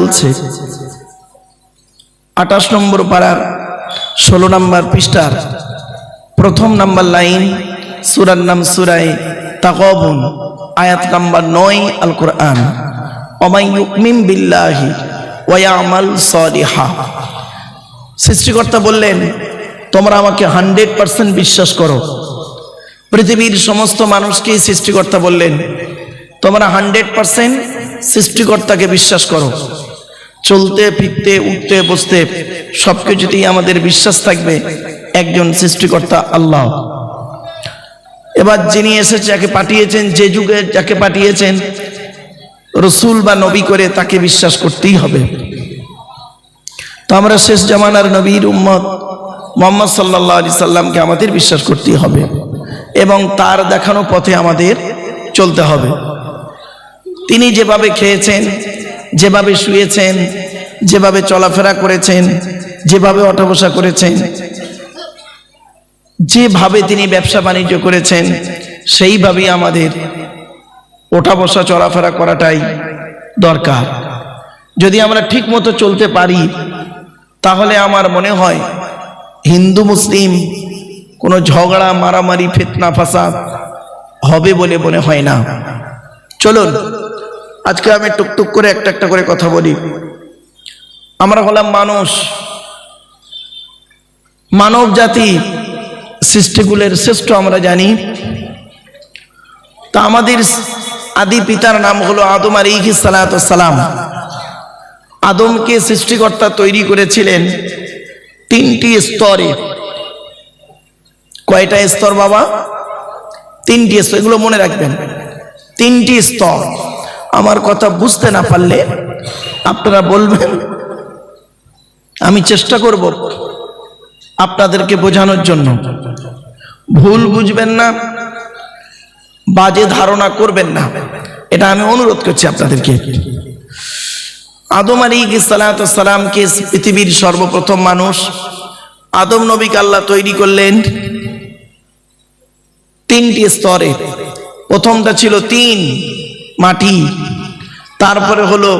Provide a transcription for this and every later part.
বলছে, আঠাশ নম্বর পাড়ার ষোলো নম্বর পৃষ্ঠার প্রথম নাম্বার লাইন, সুরার নাম সুরাই তাকবুন আয়াত নাম্বার নয় আল কোরআন অমাই বিল্লাহি ওয়ামাল সলিহা। সৃষ্টিকর্তা বললেন, তোমরা আমাকে হান্ড্রেড পার্সেন্ট বিশ্বাস করো। পৃথিবীর সমস্ত মানুষকেই সৃষ্টিকর্তা বললেন, তোমরা হান্ড্রেড পার্সেন্ট সৃষ্টিকর্তাকে বিশ্বাস করো। চলতে, ফিরতে, উঠতে, বসতে সব কিছুতেই আমাদের বিশ্বাস থাকবে একজন সৃষ্টিকর্তা আল্লাহ। এবার যিনি এসেছে, যাকে পাঠিয়েছেন, যে যুগে যাকে পাঠিয়েছেন, রসুল বা নবী করে তাকে বিশ্বাস করতেই হবে। তো আমরা শেষ জামানার নবীর উম্মত মোহাম্মদ সাল্লাহ আলি সাল্লামকে আমাদের বিশ্বাস করতেই হবে এবং তার দেখানো পথে আমাদের চলতে হবে। তিনি যেভাবে খেয়েছেন যেভাবে শুয়েছেন, যেভাবে চলাফেরা করেছেন, যেভাবে ওঠা বসা করেছেন, যেভাবে তিনি ব্যবসা বাণিজ্য করেছেন, সেইভাবেই আমাদের ওঠা বসা চলাফেরা করাটাই দরকার। যদি আমরা ঠিক মতো চলতে পারি, তাহলে আমার মনে হয় হিন্দু, মুসলিম কোনো ঝগড়া, মারামারি, ফেতনা, ফাসাদ হবে বলে মনে হয় না। চলুন আজকে আমি টুকটুক করে একটা একটা করে কথা বলি। আমরা হলাম মানুষ। মানব জাতি সৃষ্টিগুলের শ্রেষ্ঠ আমরা জানি। তা আমাদের আদি পিতার নাম হলো আদম আর ইহি সালাম। আদমকে সৃষ্টিকর্তা তৈরি করেছিলেন তিনটি স্তরে। কয়টা স্তর বাবা? তিনটি স্তর। এগুলো মনে রাখবেন। তিনটি স্তর। আমার কথা বুঝতে না পারলে আপনারা বলবেন, আমি চেষ্টা করব আপনাদেরকে বোঝানোর জন্য। ভুল বুঝবেন না, বাজে ধারণা করবেন না। এটা আমি অনুরোধ করছি আপনাদেরকে। আদম আলী সালামকে পৃথিবীর সর্বপ্রথম মানুষ? আদম নবীকে আল্লাহ তৈরি করলেন তিনটি স্তরে। প্রথমটা ছিল তিন মাটি। তারপরে হলো,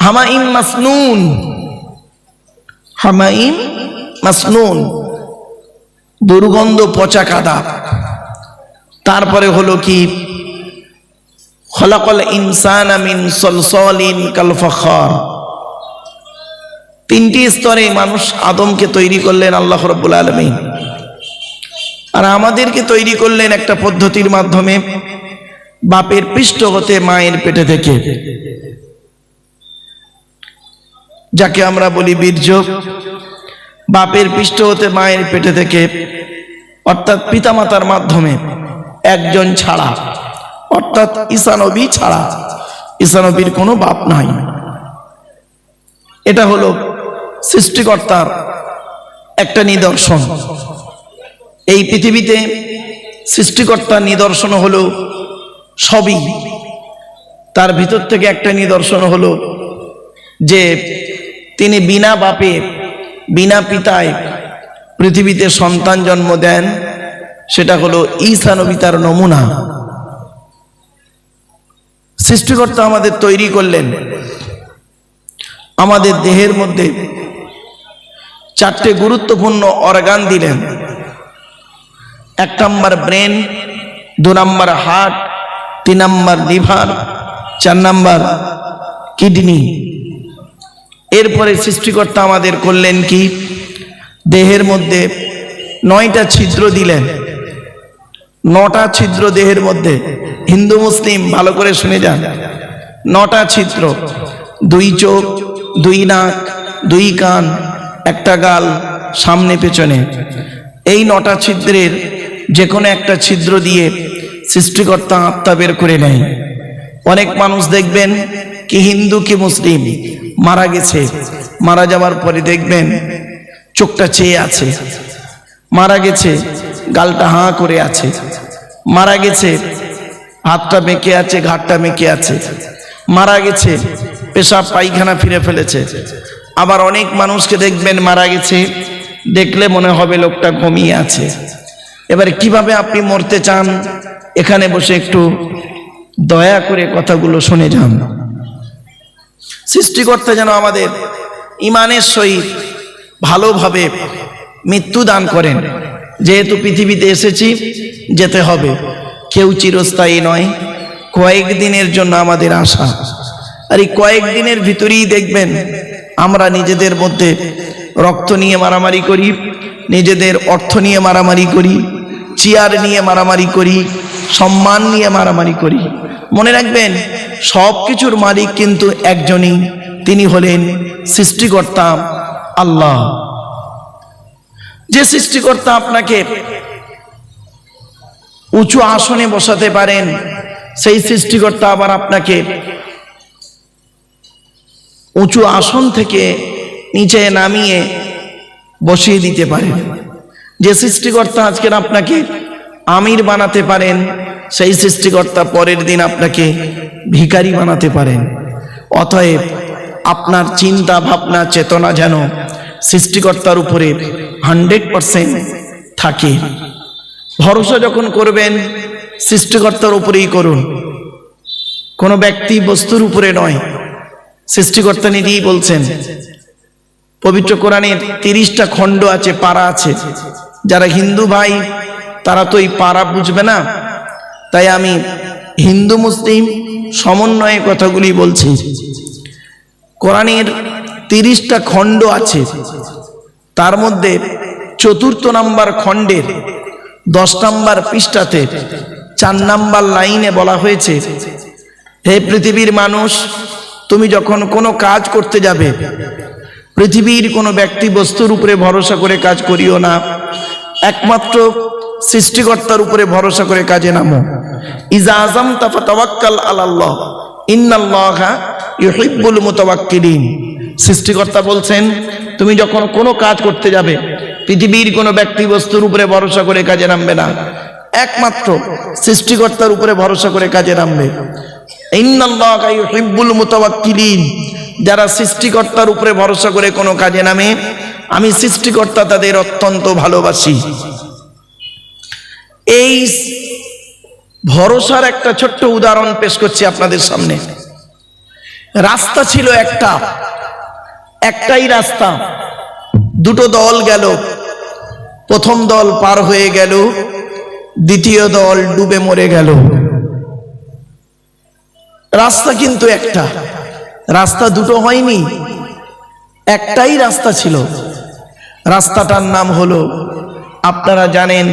হামাইম মাসনুন। হামাইম মাসনুন। দুর্গন্ধ পচা কাদা। তারপরে হলো কি, খলাকল ইনসান আমিন সলসল সলসলিন কালফাখর তিনটি স্তরে মানুষ আদমকে তৈরি করলেন আল্লাহ রব্বুল আলমিন। আর আমাদেরকে তৈরি করলেন একটা পদ্ধতির মাধ্যমে বাপের পৃষ্ঠ হতে মায়ের পেটে থেকে। যাকে আমরা বলি বীর্য, বাপের পৃষ্ঠ হতে মায়ের পেটে থেকে, অর্থাৎ পিতামাতার মাধ্যমে একজন ছাড়া, অর্থাৎ ঈশানবী ছাড়া ঈশানবীর কোনো বাপ নাই। এটা হলো সৃষ্টিকর্তার একটা নিদর্শন। এই পৃথিবীতে সৃষ্টিকর্তার নিদর্শন হলো সবই। তার ভিতর থেকে একটা নিদর্শন হলো যে তিনি বিনা বাপে, বিনা পিতায় পৃথিবীতে সন্তান জন্ম দেন, সেটা হলো ঈসা নবী তার নমুনা। সৃষ্টিকর্তা আমাদের তৈরি করলেন। আমাদের দেহের মধ্যে চারটে গুরুত্বপূর্ণ অর্গান দিলেন। এক নম্বর ব্রেন, দু নম্বর হার্ট তিন নম্বর লিভার, চার নম্বর কিডনি। এরপরে সৃষ্টিকর্তা আমাদের করলেন কি? দেহের মধ্যে নয়টা ছিদ্র দিলেন। নটা ছিদ্র দেহের মধ্যে। হিন্দু, মুসলিম, ভালো করে শুনে যান। নটা ছিদ্র। দুই চোখ, দুই নাক, দুই কান, একটা গাল, সামনে, পেছনে। এই নটা ছিদ্রের যে কোনো একটা ছিদ্র দিয়ে সৃষ্টিকর্তা আত্মা বের করে নেয়। অনেক মানুষ দেখবেন কি হিন্দু, কি মুসলিম, মারা গেছে। মারা যাওয়ার পরে দেখবেন চোখটা চেয়ে আছে। মারা গেছে, গালটা হাঁ করে আছে। মারা গেছে, হাতটা মেকে আছে ঘাটটা মেকে আছে। মারা গেছে, পেশাব পায়খানা ফিরে ফেলেছে। আবার অনেক মানুষকে দেখবেন মারা গেছে, দেখলে মনে হবে লোকটা ঘুমিয়ে আছে। এবারে কীভাবে আপনি মরতে চান? এখানে বসে একটু দয়া করে কথাগুলো শুনে যান। সৃষ্টিকর্তা যেন আমাদের ইমানের সহিত ভালোভাবে মৃত্যু দান করেন। যেহেতু পৃথিবীতে এসেছি, যেতে হবে। কেউ চিরস্থায়ী নয়। কয়েকদিনের জন্য আমাদের আশা। আর এই কয়েকদিনের ভিতরেই দেখবেন, আমরা নিজেদের মধ্যে রক্ত নিয়ে মারামারি করি, নিজেদের অর্থ নিয়ে মারামারি করি, চেয়ার নিয়ে মারামারি করি সম্মান নিয়ে মারামারি করি। মনে রাখবেন, সব কিছুর মালিক কিন্তু একজনই। তিনি হলেন সৃষ্টিকর্তা আল্লাহ। যে সৃষ্টিকর্তা আপনাকে উঁচু আসনে বসাতে পারেন, সেই সৃষ্টিকর্তা আবার আপনাকে উঁচু আসন থেকে নিচে নামিয়ে বসিয়ে দিতে পারেন। যে সৃষ্টিকর্তা আজকের আপনাকে আমির বানাতে পারেন, সেই সৃষ্টিকর্তা পরের দিন আপনাকে ভিখারি বানাতে পারেন। অতএব আপনার চিন্তা, ভাবনা, চেতনা যেন সৃষ্টিকর্তার উপরে হান্ড্রেড পারসেন্ট থাকে। ভরসা যখন করবেন, সৃষ্টিকর্তার উপরেই করুন। কোনো ব্যক্তি বস্তুর উপরে নয়। সৃষ্টিকর্তা নিজেই বলছেন, পবিত্র কোরআনের তিরিশটা খণ্ড আছে পাড়া আছে। যারা হিন্দু ভাই তারা তো এই পাড়া বুঝবে না। তাই আমি হিন্দু, মুসলিম সমন্বয়ে কথাগুলি বলছি। কোরআনের তিরিশটা খণ্ড আছে। তার মধ্যে চতুর্থ নাম্বার খণ্ডের দশ নাম্বার পৃষ্ঠাতে চার নাম্বার লাইনে বলা হয়েছে, হে পৃথিবীর মানুষ, তুমি যখন কোনো কাজ করতে যাবে, পৃথিবীর কোনো ব্যক্তি বস্তুর উপরে ভরসা করে কাজ করিও না। একমাত্র সৃষ্টিকর্তার উপরে ভরসা করে কাজে নামো। ইজা আজম তাফা তাওয়াক্কাল আলাল্লাহ, ইন্নাল্লাহা ইউহিব্বুল মুতাওয়াক্কিলিন। সৃষ্টিকর্তা বলছেন, তুমি যখন কোনো কাজ করতে যাবে, পৃথিবীর কোনো ব্যক্তি বস্তুর উপরে ভরসা করে কাজে নামবে না। একমাত্র সৃষ্টিকর্তার উপরে ভরসা করে কাজে নামবে। ইন্নাল্লাহা ইউহিব্বুল মুতাওয়াক্কিলিন, যারা সৃষ্টিকর্তার উপরে ভরসা করে কোনো কাজে নামে, আমি সৃষ্টিকর্তা তাদের অত্যন্ত ভালোবাসি। এই ভরসার একটা ছোট্ট উদাহরণ পেশ করছি আপনাদের সামনে। রাস্তা ছিল একটা। একটাই রাস্তা। দুটো দল গেল। প্রথম দল পার হয়ে গেল। দ্বিতীয় দল ডুবে মরে গেল। রাস্তা কিন্তু একটা। রাস্তা দুটো হয়নি। একটাই রাস্তা ছিল। রাস্তাটার নাম হলো, আপনারা জানেন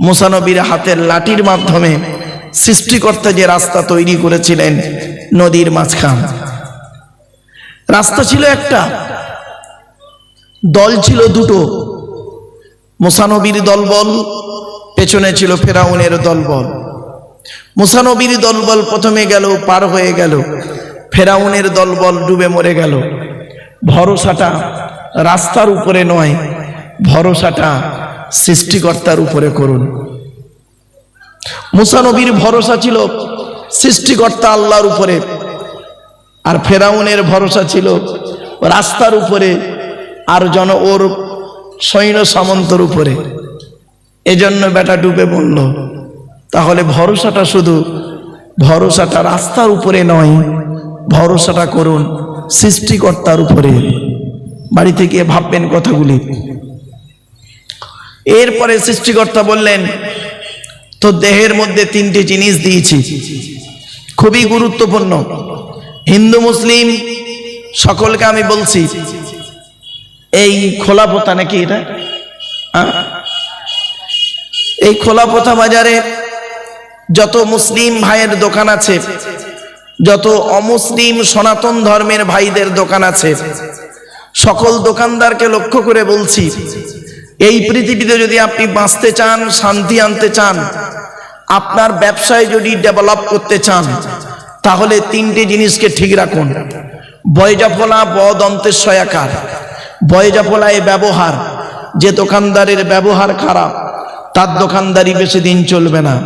মুসানবীর হাতের লাঠির মাধ্যমে সৃষ্টিকর্তা যে রাস্তা তৈরি করেছিলেন নদীর মাঝখান। রাস্তা ছিল একটা, দল ছিল দুটো। মুসানবীর দলবল, পেছনে ছিল ফেরাউনের দলবল। মুসানবীর দলবল প্রথমে গেল, পার হয়ে গেল। ফেরাউনের দলবল ডুবে মরে গেল। ভরসাটা রাস্তার উপরে নয়, ভরসাটা সৃষ্টিকর্তার উপরে করুন। মুসানবীর ভরসা ছিল সৃষ্টিকর্তা আল্লাহর উপরে, আর ফেরাউনের ভরসা ছিল রাস্তার উপরে, আর জন ওর সৈন্য সামন্তর উপরে। এজন্য বেটা ডুবে বলল তাহলে ভরসাটা শুধু ভরসাটা রাস্তার উপরে নয়, ভরসাটা করুন সৃষ্টিকর্তার উপরে। বাড়ি থেকে ভাববেন কথাগুলি। এরপরে সৃষ্টিকর্তা বললেন তো দেহের মধ্যে তিনটি জিনিস দিয়েছি। খুবই গুরুত্বপূর্ণ। হিন্দু, মুসলিম, সকলকে আমি বলছি, এই খোলা পোতা নাকি এটা? এই খোলা পোতা বাজারে যত মুসলিম ভাইয়ের দোকান আছে, যত অমুসলিম সনাতন ধর্মের ভাইদের দোকান আছে, সকল দোকানদারকে লক্ষ্য করে বলছি এই পৃথিবীতে যদি আপনি বাঁচতে চান, শান্তি আনতে চান, আপনার ব্যবসায় যদি ডেভেলপ করতে চান, তাহলে তিনটি জিনিসকে ঠিক রাখুন। বয়জাফলা বদন্তের সয়াকার বয়জাফলায় ব্যবহার। যে দোকানদারের ব্যবহার খারাপ, তার দোকানদারি বেশি দিন চলবে না।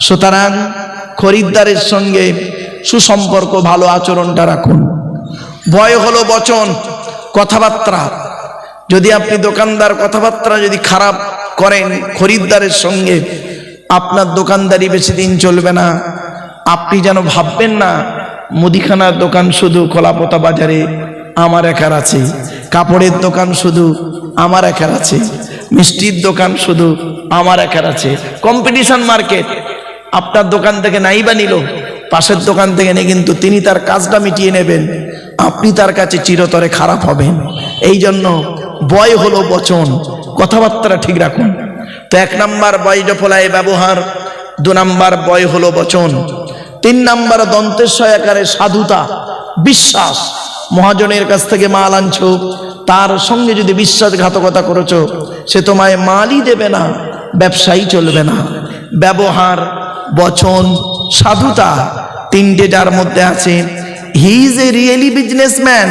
সুতরাং খরিদ্দারের সঙ্গে সুসম্পর্ক ভালো আচরণটা রাখুন। বয় হলো বচন, কথাবার্তা। যদি আপনি দোকানদার, কথাবার্তা যদি খারাপ করেন খরিদ্দারের সঙ্গে, আপনার দোকানদারি বেশি দিন চলবে না। আপনি যেন ভাববেন না, মুদিখানার দোকান শুধু কলাপতা বাজারে, আমার একার আছে। কাপড়ের দোকান শুধু আমার একার আছে। মিষ্টির দোকান শুধু আমার একার আছে। কম্পিটিশন মার্কেট, আপনার দোকান থেকে নাই বা নিল, পাশের দোকান থেকে নিয়ে কিন্তু তিনি তার কাজটা মিটিয়ে নেবেন। আপনি তার কাছে চিরতরে খারাপ হবেন। এই জন্য বয় হলো বচন কথাবার্তা ঠিক রাখুন। তো এক নাম্বার বয় জফলায় ব্যবহার, দু নাম্বার বয় হলো বচন, তিন নাম্বার দন্তেশ্বয় আকারে সাধুতা, বিশ্বাস। মহাজনের কাছ থেকে মাল আনছো, তার সঙ্গে যদি বিশ্বাসঘাতকতা করেছ, সে তোমায় মালই দেবে না, ব্যবসায়ী চলবে না। ব্যবহার, বচন, সাধুতা, তিনটে যার মধ্যে আছে he is a really businessman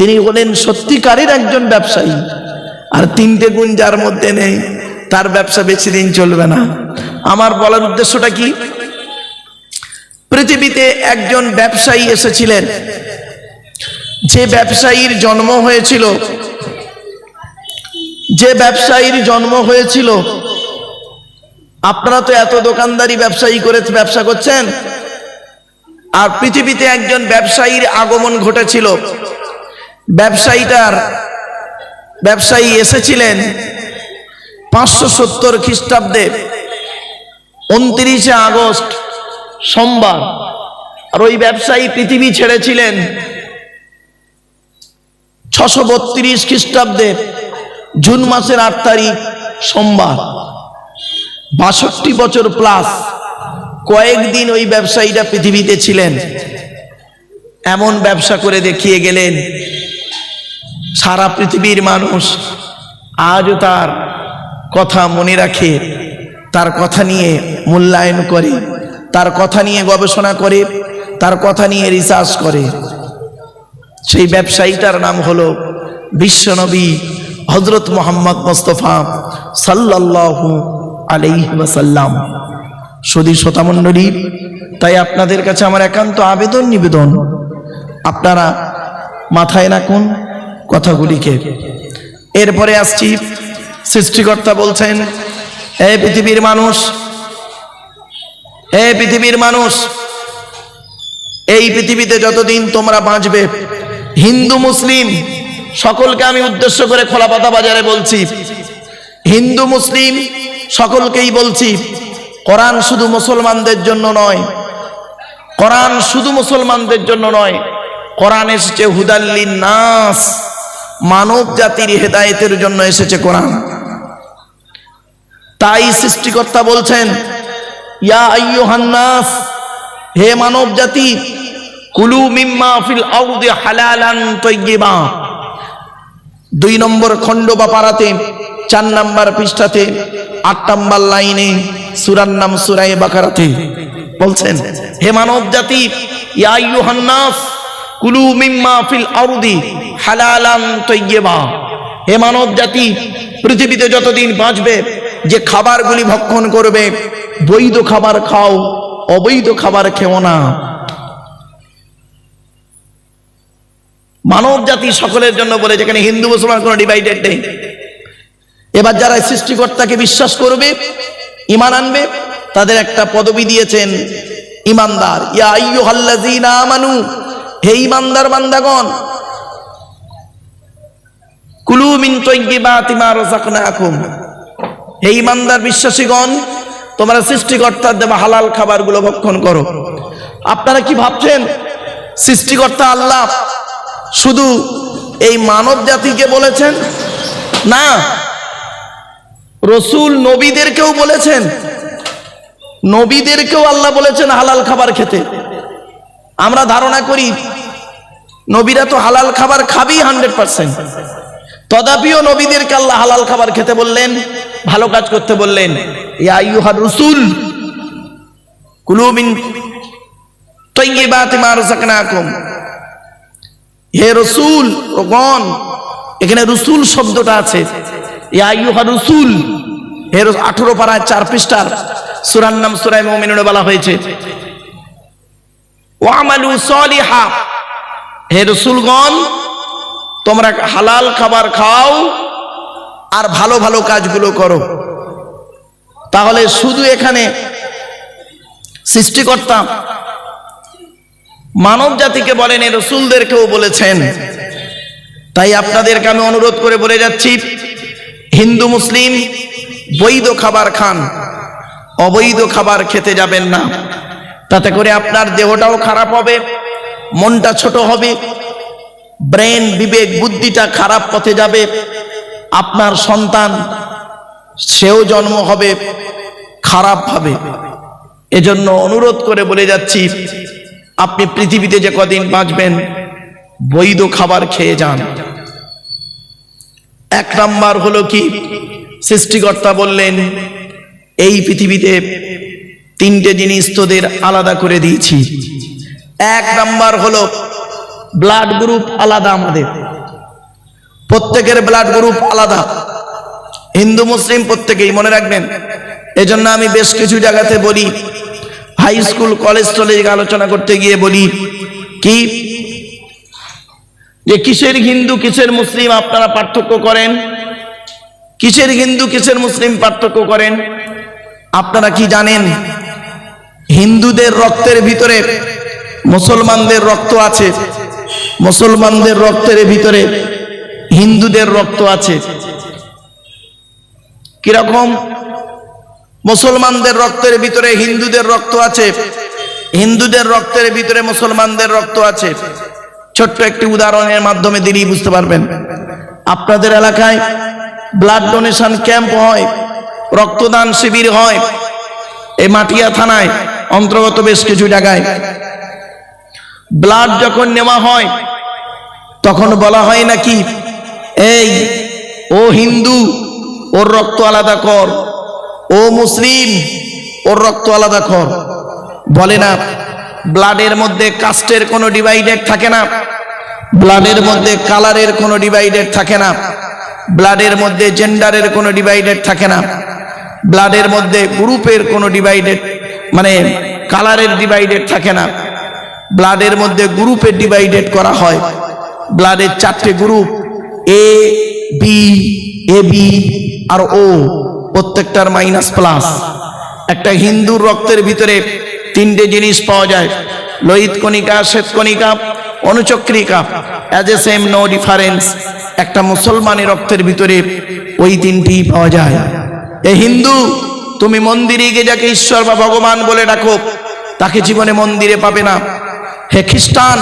তিনি হলেন সত্যিকারের একজন ব্যবসায়ী। আর তিনটে গুণ যার মধ্যে নেই, তার ব্যবসা বেশি দিন চলবে না। আমার বলার উদ্দেশ্যটা কি? পৃথিবীতে একজন ব্যবসায়ী এসেছিলেন। যে ব্যবসায়ীর জন্ম হয়েছিল, যে ব্যবসায়ীর জন্ম হয়েছিল, আপনারা তো এত দোকানদারি ব্যবসায়ী করে ব্যবসা করছেন। আর পৃথিবীতে একজন ব্যবসায়ীর আগমন ঘটেছিল। ব্যবসায়ীটার ব্যবসায়ী এসেছিলেন পাঁচশো সত্তর খ্রিস্টাব্দে উনত্রিশে আগস্ট সোমবার। আর ওই ব্যবসায়ী পৃথিবী ছেড়েছিলেন ছশো বত্রিশ খ্রিস্টাব্দে, জুন মাসের আট তারিখ সোমবার। বাষট্টি বছর প্লাস কয়েকদিন ওই ব্যবসায়ীটা পৃথিবীতে ছিলেন। এমন ব্যবসা করে দেখিয়ে গেলেন সারা পৃথিবীর মানুষ আজও তার কথা মনে রাখে, তার কথা নিয়ে মূল্যায়ন করে, তার কথা নিয়ে গবেষণা করে, তার কথা নিয়ে রিসার্চ করে। সেই ব্যবসায়ীটার নাম হলো বিশ্বনবী হজরত মোহাম্মদ মোস্তফা সাল্লাল্লাহু আলাইহি ওয়াসাল্লাম। সদী শ্রোতামণ্ডলী তাই আপনাদের কাছে আমার একান্ত আবেদন নিবেদন। আপনারা মাথায় রাখুন কথাগুলিকে। এরপরে আসছি, সৃষ্টিকর্তা বলছেন, এ পৃথিবীর মানুষ, এ পৃথিবীর মানুষ, এই পৃথিবীতে যতদিন তোমরা বাঁচবে, হিন্দু, মুসলিম, সকলকে আমি উদ্দেশ্য করে খোলাপাতা বাজারে বলছি, হিন্দু, মুসলিম, সকলকেই বলছি, কোরআন শুধু মুসলমানদের জন্য নয়, কোরআন শুধু মুসলমানদের জন্য নয়, কোরআন এসেছে হুদাল্লিন নাস মানব জাতির হেদায়েতের জন্য এসেছে কোরআন। তাই সৃষ্টিকর্তা বলছেন, ইয়া আইয়ুহান নাস, হে মানব জাতি, কুলু মিম্মা ফিল আরদি হালালান তাইয়্যিবা দুই নম্বর খণ্ড বা পারাতে চার নাম্বার পৃষ্ঠাতে, আট নাম্বার লাইনে সুরার নাম সুরাই বাকারাতে বলছেন, হে মানব জাতি, ইয়া আইয়ুহান নাস কুলু মিম্মা ফিল আরদি হালালান তাইয়্যিবা হে মানব জাতি পৃথিবীতে যতদিন বাঁচবে, যে খাবারগুলি ভক্ষণ করবে, বৈধ খাবার খাও, অবৈধ খাবার খেও না। মানব জাতি সকলের জন্য বলে, যেখানে হিন্দু, মুসলমান কোনো ডিভাইডেড নেই। এবার যারা সৃষ্টিকর্তাকে বিশ্বাস করবে ইমান আনবে, তাদের একটা পদবি দিয়েছেন ইমানদার ইয়া আইয়ুহাল্লাযীনা আমানু হে ইমানদার বান্দাগণ, কুলু মিন তাইয়্যিবাতি মা রাযাকনাকুম। হে ইমানদার বিশ্বাসীগণ, তোমরা সৃষ্টিকর্তার দেওয়া হালাল খাবারগুলো ভক্ষণ করো। আপনারা কি ভাবছেন, সৃষ্টিকর্তা আল্লাহ শুধু এই মানব জাতিকে বলেছেন? না, রসুল নবীদেরকেও বলেছেন। নবীদেরকেও আল্লাহ বলেছেন হালাল খাবার খেতে। আমরা ধারণা করি, নবীরা তো হালাল খাবার খাবি হান্ড্রেড পার্সেন্ট। তদাপিও নবীদেরকে আল্লাহ হালাল খাবার খেতে বললেন, ভালো কাজ করতে বললেন। ইয়া আইয়ুহার রসুল হে রসুল গণ, এখানে রসুল শব্দটা আছে। রসুল, হে আঠারো পাড়ায় চার পৃষ্ঠার, সুরার নাম সুরায় মোমিনুনে বলা হয়েছে। তোমরা হালাল খাবার খাও আর ভালো ভালো কাজগুলো করো। তাহলে শুধু এখানে সৃষ্টিকর্তা মানব জাতিকে বলেন এই রসুলদেরকেও বলেছেন। তাই আপনাদেরকে আমি অনুরোধ করে বলে যাচ্ছি, হিন্দু, মুসলিম, বৈধ খাবার খান, অবৈধ খাবার খেতে যাবেন না। তাতে করে আপনার দেহটাও খারাপ হবে, মনটা ছোট হবে, ব্রেন, বিবেক, বুদ্ধিটা খারাপ পথে যাবে, আপনার সন্তান, সেও জন্ম হবে, খারাপ হবে। এজন্য অনুরোধ করে বলে যাচ্ছি, আপনি পৃথিবীতে যে কদিন বাঁচবেন, বৈধ খাবার খেয়ে যান। এক নাম্বার হলো কি? সৃষ্টিকর্তা বললেন, এই পৃথিবীতে তিনটে জিনিস তোদের আলাদা করে দিয়েছি। এক নাম্বার হলো ব্লাড গ্রুপ আলাদা আমাদের। প্রত্যেকের ব্লাড গ্রুপ আলাদা। হিন্দু, মুসলিম প্রত্যেকেই, মনে রাখবেন? এজন্য আমি বেশ কিছু জায়গাতে বলি হাই স্কুল কলেজ টলেজ আলোচনা করতে গিয়ে বলি কি, যে কিসের হিন্দু, কিসের মুসলিম আপনারা পার্থক্য করেন? কিসের হিন্দু, কিসের মুসলিম পার্থক্য করেন? আপনারা কি জানেন? হিন্দুদের রক্তের ভিতরে মুসলমানদের রক্ত আছে, মুসলমানদের রক্তের ভিতরে হিন্দুদের রক্ত আছে। কীরকম? মুসলমানদের রক্তের ভিতরে হিন্দুদের রক্ত আছে, হিন্দুদের রক্তের ভিতরে মুসলমানদের রক্ত আছে। ছোট্ট একটি উদাহরণের মাধ্যমে দিলেই বুঝতে পারবেন। আপনাদের এলাকায় ব্লাড ডোনেশন ক্যাম্প হয়, রক্তদান শিবির হয়, এই মাটিয়া থানায় অন্তর্গত বেশ কিছু জায়গায়। ব্লাড যখন নেওয়া হয়, তখন বলা হয় নাকি, এই, ও হিন্দু, ওর রক্ত আলাদা কর। ও মুসলিম, ওর রক্ত আলাদা কর। বলে না ব্লাডের মধ্যে কাস্টের কোনো ডিভাইডেড থাকে না। ব্লাডের মধ্যে কালারের কোনো ডিভাইডেড থাকে না। ব্লাডের মধ্যে জেন্ডারের কোনো ডিভাইডেড থাকে না। ব্লাডের মধ্যে গ্রুপের কোনো ডিভাইডেড মানে কালারের ডিভাইডেড থাকে না। ব্লাডের মধ্যে গ্রুপের ডিভাইডেড করা হয়। ব্লাডের চারটে group A B A B R O প্রত্যেকটার মাইনাস প্লাস একটা হিন্দুর রক্তের ভিতরে তিনটে জিনিস পাওয়া যায়। লোহিত কণিকা, শ্বেত কণিকা, অনুচক্রিকা। As a same no difference একটা মুসলমানের রক্তের ভিতরে ওই তিনটি পাওয়া যায়। এ হিন্দু তুমি মন্দিরে গিয়ে যাকে ঈশ্বর বা ভগবান বলে ডাকো, তাকে জীবনে মন্দিরে পাবে না। হে খ্রিস্টান,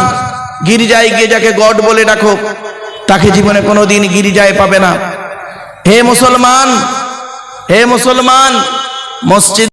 গির্জায় গিয়ে যাকে গড বলে ডাকো, তাকে জীবনে কোনোদিন গির্জায় পাবে না। হে মুসলমান হে মুসলমান, মসজিদ